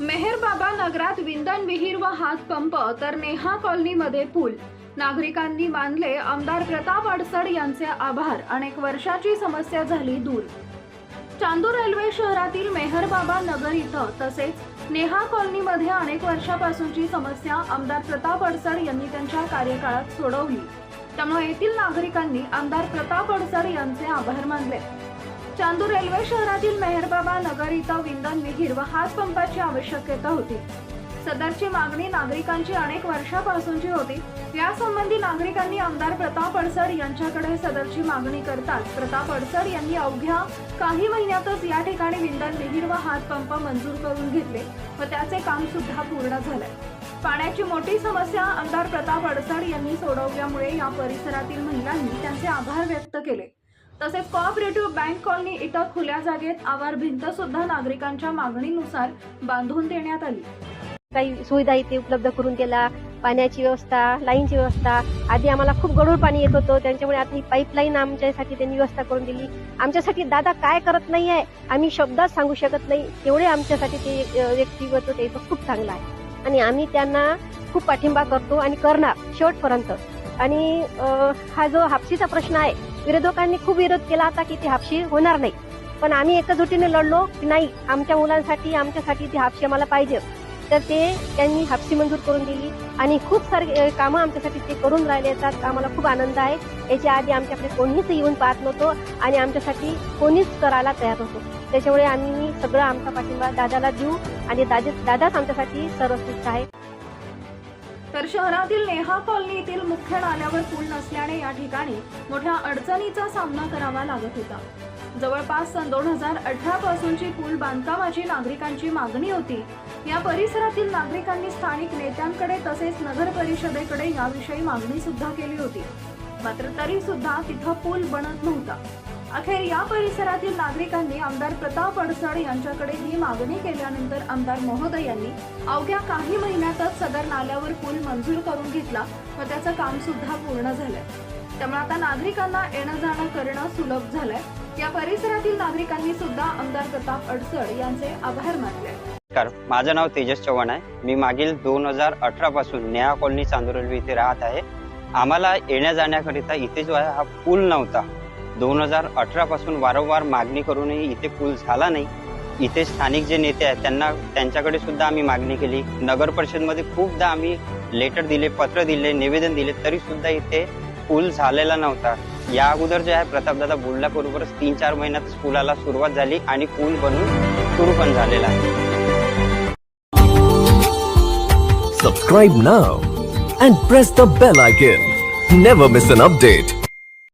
मेहरबाबा नगरात विंदन विहीर व हातपंप तर नेहा कॉलनीमध्ये पूल. नागरिकांनी मानले आमदार प्रताप अडसड यांचे आभार. अनेक वर्षाची समस्या झाली दूर. चांदूर रेल्वे शहरातील मेहरबाबा नगर इथं तसेच नेहा कॉलनीमध्ये अनेक वर्षापासूनची समस्या आमदार प्रताप अडसड यांनी त्यांच्या कार्यकाळात सोडवली. त्यामुळे येथील नागरिकांनी आमदार प्रताप अडसड यांचे आभार मानले. चांदूर रेल्वे शहरातील मेहरबाबा नगर इथं विंधन विहीर व हातपंपाची आवश्यकता होती. सदरची मागणी नागरिकांची अनेक वर्षापासूनची होती. यासंबंधी नागरिकांनी आमदार प्रताप अडसर यांच्याकडे सदरची मागणी करताच प्रताप अडसर यांनी अवघ्या काही महिन्यातच या ठिकाणी विंधन विहीर व हातपंप मंजूर करून घेतले व त्याचे काम सुद्धा पूर्ण झालंय. पाण्याची मोठी समस्या आमदार प्रताप अडसर यांनी सोडवल्यामुळे या परिसरातील महिलांनी त्यांचे आभार व्यक्त केले. तसेच कोऑपरेटिव्ह बँक कॉलनी इथं खुल्या जागेत आवार भिंत सुद्धा नागरिकांच्या मागणीनुसार बांधून देण्यात आली. काही सुविधा इथे उपलब्ध करून दिला पाण्याची व्यवस्था लाईनची व्यवस्था आधी आम्हाला खूप गडूळ पाणी येत होतं त्यांच्यामुळे आता ही पाईपलाईन आमच्यासाठी त्यांनी व्यवस्था करून दिली. आमच्यासाठी दादा काय करत नाही आहे आम्ही शब्दात सांगू शकत नाही तेवढे आमच्यासाठी ते व्यक्तिगत ते खूप चांगलं आहे. आणि आम्ही त्यांना खूप पाठिंबा करतो आणि करणार शेवटपर्यंत. आणि हा जो हापसीचा प्रश्न आहे विरोधकांनी खूप विरोध केला होता की ती हापशी होणार नाही. पण आम्ही एकजुटीने लढलो की नाही आमच्या मुलांसाठी आमच्यासाठी ती हापशी आम्हाला पाहिजे. तर ते त्यांनी हापशी मंजूर करून दिली आणि खूप सारे कामं आमच्यासाठी ते करून राहिले आहेत. आम्हाला खूप आनंद आहे. याच्या आधी आमच्याकडे कोणीच येऊन पाहत नव्हतो आणि आमच्यासाठी कोणीच करायला तयार होतो त्याच्यामुळे आम्ही सगळं आमचा पाठिंबा दादाला देऊ आणि दादा दादाच आमच्यासाठी सर्वश्रेष्ठ आहे तर शहरातील नेहा कॉलनी येथील मुख्य नाल्यावर पूल नसल्याने या ठिकाणी मोठ्या अडचणीचा सामना करावा लागत होता. जवळपास सन दोन हजार अठरा पासूनची पूल बांधकामाची नागरिकांची मागणी होती. या परिसरातील नागरिकांनी स्थानिक नेत्यांकडे तसेच नगर परिषदेकडे याविषयी मागणी सुद्धा केली होती. मात्र तरी सुद्धा तिथं पूल बनत नव्हता. अखेर या परिसरातील नागरिकांनी आमदार प्रताप अडसड यांच्याकडे ही मागणी केल्यानंतर आमदार महोदय यांनी अवघ्या काही महिन्यातच सदर नाल्यावर पूल मंजूर करून घेतला व त्याचं काम सुद्धा पूर्ण झालंय. त्यामुळे आता नागरिकांना येणं जाणं करणं सुलभ झालंय. या परिसरातील नागरिकांनी सुद्धा आमदार प्रताप अडसड यांचे आभार मानले. नमस्कार माझं नाव तेजस चव्हाण आहे. मी मागील दोन हजार अठरा पासून नेहा कॉलनी चांदुरवी इथे राहत आहे. आम्हाला येण्या जाण्याकरिता इथे जो आहे हा पूल नव्हता. दोन हजार अठरा पासून वारंवार मागणी करूनही इथे पूल झाला नाही इथे स्थानिक जे नेते आहेत त्यांना त्यांच्याकडे सुद्धा आम्ही मागणी केली नगर परिषदमध्ये खूपदा आम्ही लेटर दिले पत्र दिले निवेदन दिले तरी सुद्धा इथे पूल झालेला नव्हता या अगोदर जे आहे प्रतापदादा बोलल्याबरोबरच तीन चार महिन्यातच पुलाला सुरुवात झाली आणि पूल बनून सुरू पण झालेला आहे Subscribe now and press the bell icon. Never miss an update.